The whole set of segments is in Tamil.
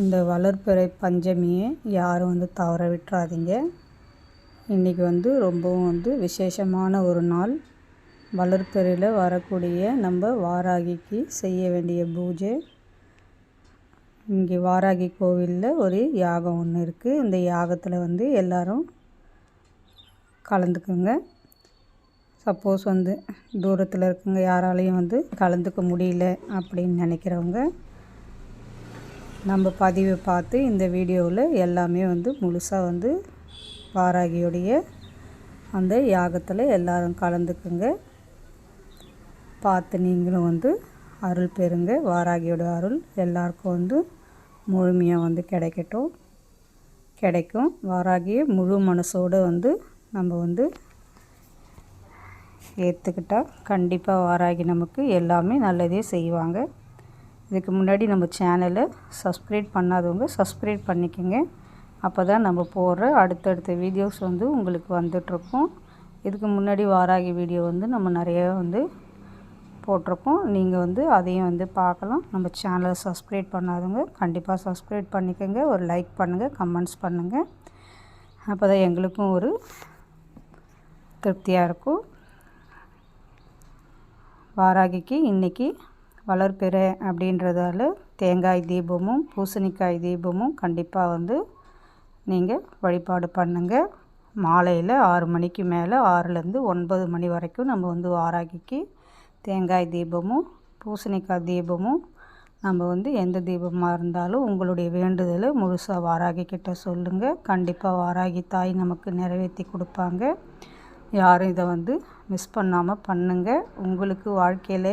இந்த வளர்பிறை பஞ்சமியை யாரும் வந்து தவற விட்டுறாதீங்க. இன்றைக்கி வந்து ரொம்பவும் வந்து விசேஷமான ஒரு நாள். வளர்ப்பறையில் வரக்கூடிய நம்ம வாராகிக்கு செய்ய வேண்டிய பூஜை. இங்கே வாராகி கோவிலில் ஒரு யாகம் ஒன்று இருக்குது இந்த யாகத்தில் வந்து எல்லோரும் கலந்துக்குங்க. சப்போஸ் வந்து தூரத்தில் இருக்குங்க யாராலையும் வந்து கலந்துக்க முடியல அப்படின்னு நினைக்கிறவங்க. நம்ம பதிவை பார்த்து இந்த வீடியோவில் எல்லாமே வந்து முழுசாக வந்து வாராகியோடைய அந்த யாகத்தில் எல்லோரும் கலந்துக்குங்க. பார்த்து நீங்களும் வந்து அருள் பெறுங்க. வாராகியோட அருள் எல்லாருக்கும் வந்து முழுமையாக வந்து கிடைக்கட்டும். கிடைக்கும். வாராகியை முழு மனசோடு வந்து நம்ம வந்து ஏற்றுக்கிட்டால் கண்டிப்பாக வாராகி நமக்கு எல்லாமே நல்லதே செய்வாங்க. இதுக்கு முன்னாடி நம்ம சேனலை சப்ஸ்கிரைப் பண்ணாதவங்க சப்ஸ்கிரைப் பண்ணிக்கோங்க. அப்போ தான் நம்ம போடுற அடுத்தடுத்த வீடியோஸ் வந்து உங்களுக்கு வந்துட்ருக்கும் இதுக்கு முன்னாடி வாராகி வீடியோ வந்து நம்ம நிறைய வந்து போட்டிருக்கோம். நீங்கள் வந்து அதையும் வந்து பார்க்கலாம். நம்ம சேனலை சப்ஸ்கிரைப் பண்ணாதவங்க கண்டிப்பாக சப்ஸ்கிரைப் பண்ணிக்கோங்க. ஒரு லைக் பண்ணுங்கள் கமெண்ட்ஸ் பண்ணுங்கள் அப்போ தான் எங்களுக்கும் ஒரு திருப்தியாக இருக்கும். வாராகிக்கு இன்றைக்கி வளர்பிறை அப்படின்றதால தேங்காய் தீபமும் பூசணிக்காய் தீபமும் கண்டிப்பாக வந்து நீங்கள் வழிபாடு பண்ணுங்கள் மாலையில் ஆறு மணிக்கு மேலே ஆறுலேருந்து ஒன்பது மணி வரைக்கும் நம்ம வந்து வாராகிக்கு தேங்காய் தீபமும் பூசணிக்காய் தீபமும் நம்ம வந்து எந்த தீபமாக இருந்தாலும் உங்களுடைய வேண்டுதலை முழுசாக வாராகி கிட்டே சொல்லுங்கள் கண்டிப்பாக வாராகி தாய் நமக்கு நிறைவேற்றி கொடுப்பாங்க. யாரும் இதை வந்து மிஸ் பண்ணாமல் பண்ணுங்கள் உங்களுக்கு வாழ்க்கையில்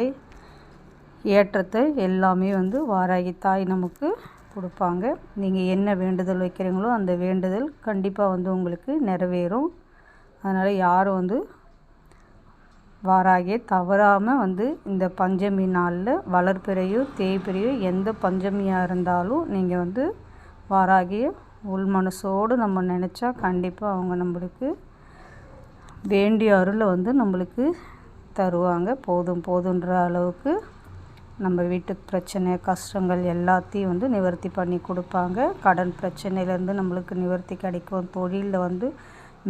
ஏற்றத்தை எல்லாமே வந்து வாராகி தாய் நமக்கு கொடுப்பாங்க. நீங்கள் என்ன வேண்டுதல் வைக்கிறீங்களோ அந்த வேண்டுதல் கண்டிப்பாக வந்து உங்களுக்கு நிறைவேறும். அதனால் யாரும் வந்து வாராகியே தவறாமல் வந்து இந்த பஞ்சமி நாளில் வளர்ப்பிறையோ தேய்பிறையோ எந்த பஞ்சமியாக இருந்தாலும் நீங்கள் வந்து வாராகிய உள் மனசோடு நம்ம நினச்சா கண்டிப்பாக அவங்க நம்மளுக்கு வேண்டிய அருளை வந்து நம்மளுக்கு தருவாங்க. போதும் போதுன்ற அளவுக்கு நம்ம வீட்டு பிரச்சனை கஷ்டங்கள் எல்லாத்தையும் வந்து நிவர்த்தி பண்ணி கொடுப்பாங்க. கடன் பிரச்சனையிலேருந்து நம்மளுக்கு நிவர்த்தி கிடைக்கும். தொழிலில் வந்து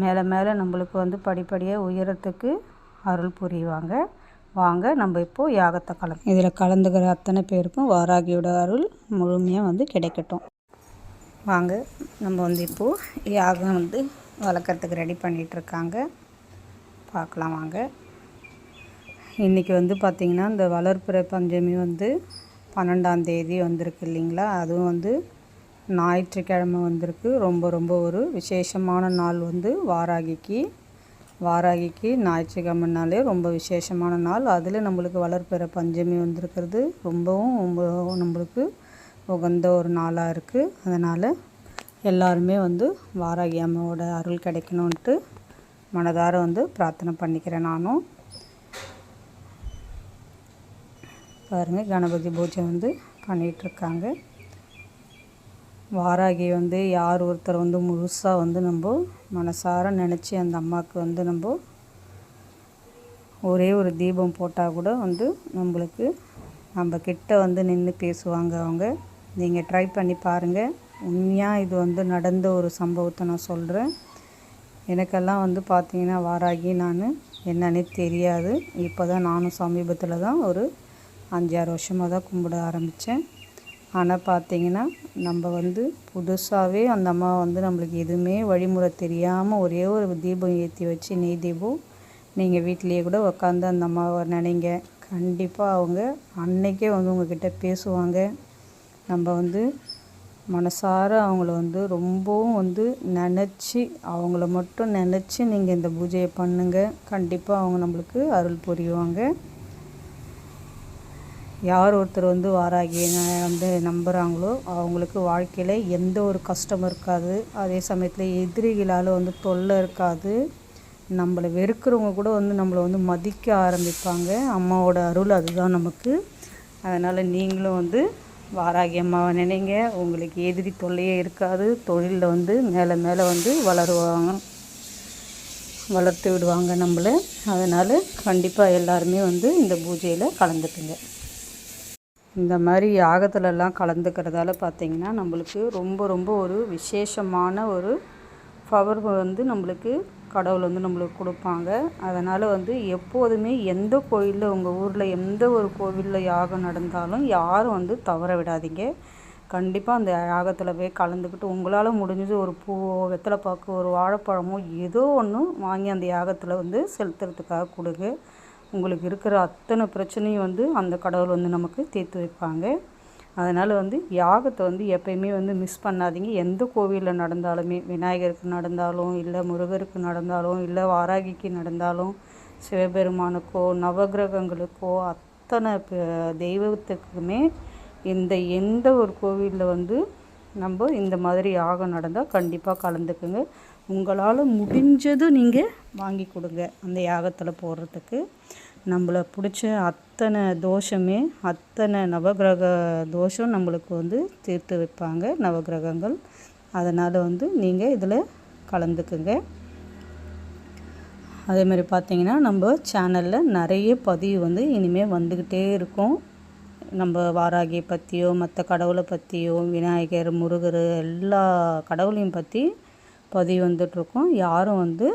மேலே மேலே நம்மளுக்கு வந்து படிப்படியாக உயரத்துக்கு அருள் புரிவாங்க. வாங்க நம்ம இப்போது யாகத்தை கலந்து இதில் கலந்துக்கிற அத்தனை பேருக்கும் வாராகியோட அருள் முழுமையாக வந்து கிடைக்கட்டும். வாங்க நம்ம வந்து இப்போது யாகம் வந்து வளர்க்குறதுக்கு ரெடி பண்ணிகிட்ருக்காங்க பார்க்கலாம் வாங்க. இன்றைக்கி வந்து பார்த்திங்கன்னா இந்த வளர்ப்புற பஞ்சமி வந்து பன்னெண்டாம் தேதி வந்திருக்கு இல்லைங்களா? அதுவும் வந்து ஞாயிற்றுக்கிழமை வந்திருக்கு. ரொம்ப ரொம்ப ஒரு விசேஷமான நாள் வந்து வாராகிக்கு. வாராகிக்கு ஞாயிற்றுக்கிழமைனாலே ரொம்ப விசேஷமான நாள். அதில் நம்மளுக்கு வளர்ப்புற பஞ்சமி வந்திருக்கிறது ரொம்பவும் ரொம்ப நம்மளுக்கு உகந்த ஒரு நாளாக இருக்குது அதனால் எல்லாருமே வந்து வாராகி அம்மாவோட அருள் கிடைக்கணுன்ட்டு மனதார வந்து பிரார்த்தனை பண்ணிக்கிறேன் நானும். பாருங்கள் கணபதி பூஜை வந்து பண்ணிகிட்ருக்காங்க வாராகி வந்து யார் ஒருத்தர் வந்து முழுசாக வந்து நம்ம மனசார நினச்சி அந்த அம்மாவுக்கு வந்து நம்ம ஒரே ஒரு தீபம் போட்டால் கூட வந்து நம்மளுக்கு நம்ம கிட்ட வந்து நின்று பேசுவாங்க அவங்க. நீங்கள் ட்ரை பண்ணி பாருங்கள் உண்மையாக இது வந்து நடந்த ஒரு சம்பவத்தை நான் சொல்கிறேன் எனக்கெல்லாம் வந்து பார்த்திங்கன்னா வாராகி நான் என்னன்னே தெரியாது. இப்போ தான் நானும் சமீபத்தில் தான் ஒரு அஞ்சாறு வருஷமாக தான் கும்பிட ஆரம்பித்தேன் ஆனால் பார்த்தீங்கன்னா நம்ம வந்து புதுசாகவே அந்த அம்மா வந்து நம்மளுக்கு எதுவுமே வழிமுறை தெரியாமல் ஒரே ஒரு தீபம் ஏற்றி வச்சு நெய் தீபம் நீங்கள் வீட்லேயே கூட உட்காந்து அந்த அம்மாவை நினைங்க. கண்டிப்பாக அவங்க அன்னைக்கே வந்து உங்ககிட்ட பேசுவாங்க. நம்ம வந்து மனசார அவங்கள வந்து ரொம்பவும் வந்து நினச்சி அவங்கள மட்டும் நினச்சி நீங்கள் இந்த பூஜையை பண்ணுங்கள் கண்டிப்பாக அவங்க நம்மளுக்கு அருள் புரிவாங்க. யார் ஒருத்தர் வந்து வாராகி வந்து நம்புகிறாங்களோ அவங்களுக்கு வாழ்க்கையில் எந்த ஒரு கஷ்டமும் இருக்காது. அதே சமயத்தில் எதிரிகளால் வந்து தொல்லை இருக்காது. நம்மளை வெறுக்கிறவங்க கூட வந்து நம்மளை வந்து மதிக்க ஆரம்பிப்பாங்க. அம்மாவோட அருள் அதுதான் நமக்கு. அதனால் நீங்களும் வந்து வாராகி அம்மாவை நினைங்க. உங்களுக்கு எதிரி தொல்லையே இருக்காது. தொழிலில் வந்து மேலே மேலே வந்து வளருவாங்க வளர்த்து விடுவாங்க நம்மளை. அதனால் கண்டிப்பாக எல்லாருமே வந்து இந்த பூஜையில் கலந்துக்குங்க. இந்த மாதிரி யாகத்துலலாம் கலந்துக்கிறதால பார்த்திங்கன்னா நம்மளுக்கு ரொம்ப ரொம்ப ஒரு விசேஷமான ஒரு பவர் வந்து நம்மளுக்கு கடவுள் வந்து நம்மளுக்கு கொடுப்பாங்க. அதனால் வந்து எப்போதுமே எந்த கோயிலில் உங்கள் ஊரில் எந்த ஒரு கோவிலில் யாகம் நடந்தாலும் யாரும் வந்து தவற விடாதீங்க. கண்டிப்பாக அந்த யாகத்தில் போய் கலந்துக்கிட்டு உங்களால் முடிஞ்சது ஒரு பூவோ வெத்தலை பாக்கு ஒரு வாழைப்பழமோ ஏதோ ஒன்று வாங்கி அந்த யாகத்தில் வந்து செலுத்துறதுக்காக கொடுங்க. உங்களுக்கு இருக்கிற அத்தனை பிரச்சனையும் வந்து அந்த கடவுள் வந்து நமக்கு தீர்த்து வைப்பாங்க. அதனால் வந்து யாகத்தை வந்து எப்பயுமே வந்து மிஸ் பண்ணாதீங்க. எந்த கோவிலில் நடந்தாலுமே விநாயகருக்கு நடந்தாலும் இல்லை முருகருக்கு நடந்தாலும் இல்லை வாராகிக்கு நடந்தாலும் சிவபெருமானுக்கோ நவகிரகங்களுக்கோ அத்தனை தெய்வத்துக்குமே இந்த எந்த ஒரு கோவிலில் வந்து நம்ம இந்த மாதிரி யாகம் நடந்தால் கண்டிப்பாக கலந்துக்குங்க. உங்களால் முடிஞ்சது நீங்கள் வாங்கி கொடுங்க. அந்த யாகத்தில் போடுறதுக்கு நம்மளை பிடிச்ச அத்தனை தோஷமே அத்தனை நவகிரக தோஷம் நம்மளுக்கு வந்து தீர்த்து வைப்பாங்க நவகிரகங்கள். அதனால் வந்து நீங்கள் இதில் கலந்துக்குங்க. அதே மாதிரி பார்த்தீங்கன்னா நம்ம சேனலில் நிறைய பதிவு வந்து இனிமேல் வந்துக்கிட்டே இருக்கும். நம்ம வாராகியை பற்றியோ மற்ற கடவுளை பற்றியோ விநாயகர் முருகர் எல்லா கடவுளையும் பற்றி பதிவு வந்துட்ருக்கோம் யாரும் வந்து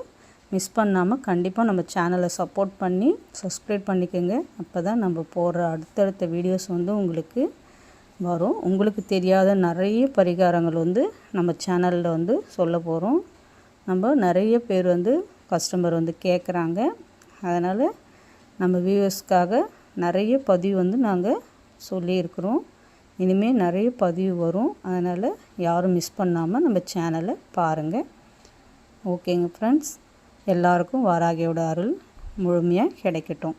மிஸ் பண்ணாமல் கண்டிப்பாக நம்ம சேனலை சப்போர்ட் பண்ணி சப்ஸ்கிரைப் பண்ணிக்கோங்க. அப்போ தான் நம்ம போடுற அடுத்தடுத்த வீடியோஸ் வந்து உங்களுக்கு வரும். உங்களுக்கு தெரியாத நிறைய பரிகாரங்கள் வந்து நம்ம சேனலில் வந்து சொல்ல போகிறோம் நம்ம நிறைய பேர் வந்து கஸ்டமர் வந்து கேட்குறாங்க அதனால் நம்ம வியூவர்ஸ்க்காக நிறைய பதிவு வந்து நாங்கள் சொல்லியிருக்கிறோம். இனிமேல் நிறைய பதிவு வரும். அதனால் யாரும் மிஸ் பண்ணாமல் நம்ம சேனலை பாருங்கள் ஓகேங்க ஃப்ரெண்ட்ஸ் எல்லாருக்கும் வாராகியோட அருள் முழுமையாக கிடைக்கட்டும்.